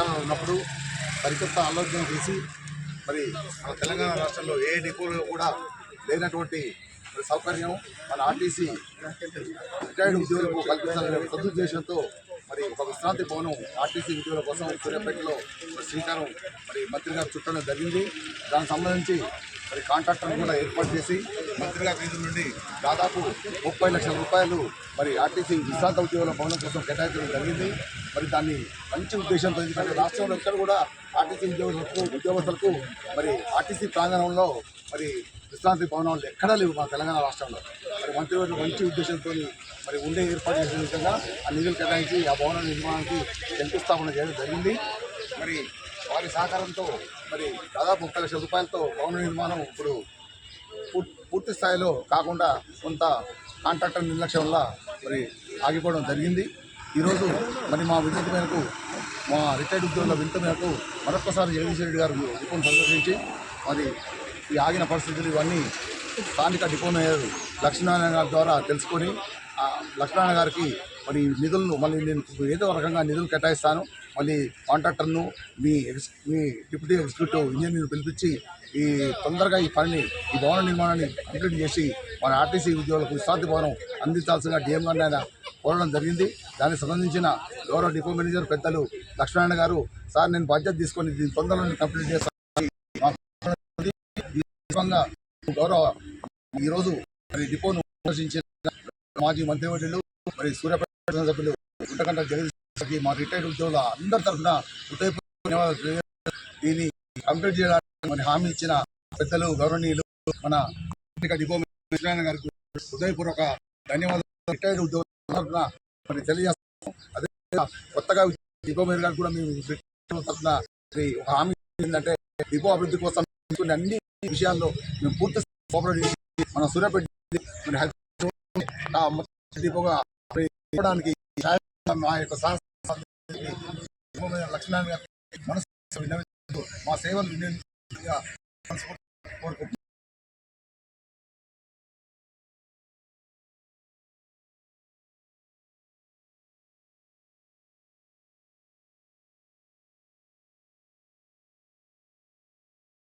అధికారంలో ఉన్నప్పుడు సరికొత్త ఆలోచన చేసి మరి మన తెలంగాణ రాష్ట్రంలో ఏ డిపోలో కూడా లేనటువంటి సౌకర్యం మన ఆర్టీసీ రిటైర్డ్ ఉద్యోగులకు కల్పించాలనే సదుద్దేశంతో మరి ఒక విశ్రాంతి భవనం ఆర్టీసీ ఉద్యోగుల కోసం సూర్యాపేటలో శ్రీకారం మరి మంత్రి గారు చుట్టడం జరిగింది. దానికి సంబంధించి మరి కాంట్రాక్టర్ కూడా ఏర్పాటు చేసి మంత్రిగా నిధుల నుండి దాదాపు ముప్పై లక్షల రూపాయలు మరి ఆర్టీసీ విశ్రాంత ఉద్యోగుల భవనం కోసం కేటాయించడం జరిగింది. మరి దాన్ని మంచి ఉద్దేశంతో ఎందుకంటే రాష్ట్రంలో ఎక్కడ కూడా ఆర్టీసీ ఉద్యోగులకు ఉద్యోగస్తులకు మరి ఆర్టీసీ ప్రాంగణంలో మరి విశ్రాంతి భవనాలు ఎక్కడా లేవు మా తెలంగాణ రాష్ట్రంలో. మరి మంత్రివర్గం మంచి ఉద్దేశంతో మరి ఉండే ఏర్పాటు చేసిన విధంగా ఆ నిధులు కేటాయించి ఆ భవన నిర్మాణానికి శంకుస్థాపన చేయడం జరిగింది. మరి వారి సహకారంతో మరి దాదాపు ముప్పై లక్షల రూపాయలతో భవన నిర్మాణం ఇప్పుడు పూర్తి స్థాయిలో కాకుండా కొంత కాంట్రాక్టర్ నిర్లక్ష్యం వల్ల మరి ఆగిపోవడం జరిగింది. ఈరోజు మరి మా విజ్ఞప్తి మేరకు మా రిటైర్డ్ ఉద్యోగుల వింత మేరకు మరొకసారి జగదీశ్వర రెడ్డి గారు డిపోను సందర్శించి మరి ఈ ఆగిన పరిస్థితులు ఇవన్నీ స్థానిక డిపో మేయర్ లక్ష్మీనారాయణ గారి ద్వారా తెలుసుకొని లక్ష్మీనారాయణ గారికి మరి నిధులను మళ్ళీ నేను ఏదో రకంగా నిధులు కేటాయిస్తాను. మళ్ళీ కాంట్రాక్టర్ను మీ మీ డిప్యూటీ ఎగ్జిక్యూటివ్ ఇంజనీర్ని పిలిపించి ఈ తొందరగా ఈ పనిని ఈ భవన నిర్మాణాన్ని కంప్లీట్ చేసి మన ఆర్టీసీ ఉద్యోగులకు విశ్రాంతి భవనం అందించాల్సిన డిఎం గారిని ఆయన కోరడం జరిగింది. దానికి సంబంధించిన గౌరవ డిపో మేనేజర్ పెద్దలు లక్ష్మణ గారు సార్ నేను బాధ్యత తీసుకొని దీని తొందరలో కంప్లీట్ చేస్తాను గౌరవ ఈరోజు మరి డిపోను సందర్శించిన మాజీ మంత్రివర్యులు మరి సూర్యప్రసాద్ సభ్యులు గుంటకంట జగదీశ్కి మా రిటైర్డ్ ఉద్యోగుల అందరి తరఫున హృదయపూర్వక దీన్ని కంప్లీట్ చేయడానికి మన హామీ ఇచ్చిన పెద్దలు గౌరవనీయులు మన డిపో మేనేజర్ గారికి హృదయపూర్వక ధన్యవాదాలు. రిటైర్డ్ ఉద్యోగుల తరఫున మరి తెలియజేస్తాము అదే కొత్తగా డిపో మేనేజర్ కూడా మేము తరఫున ఒక హామీ ఏంటంటే డిపో అభివృద్ధి కోసం అన్ని విషయాల్లో మేము పూర్తి కోఆపరేట్ చేసి మన సూర్యాపేట మన ఆ డిపోగా మా యొక్క సహకారం లక్ష్మీనారాయణ గారి మనసు మా సేవలు వినియోగించుగా కోరుకుంటున్నాను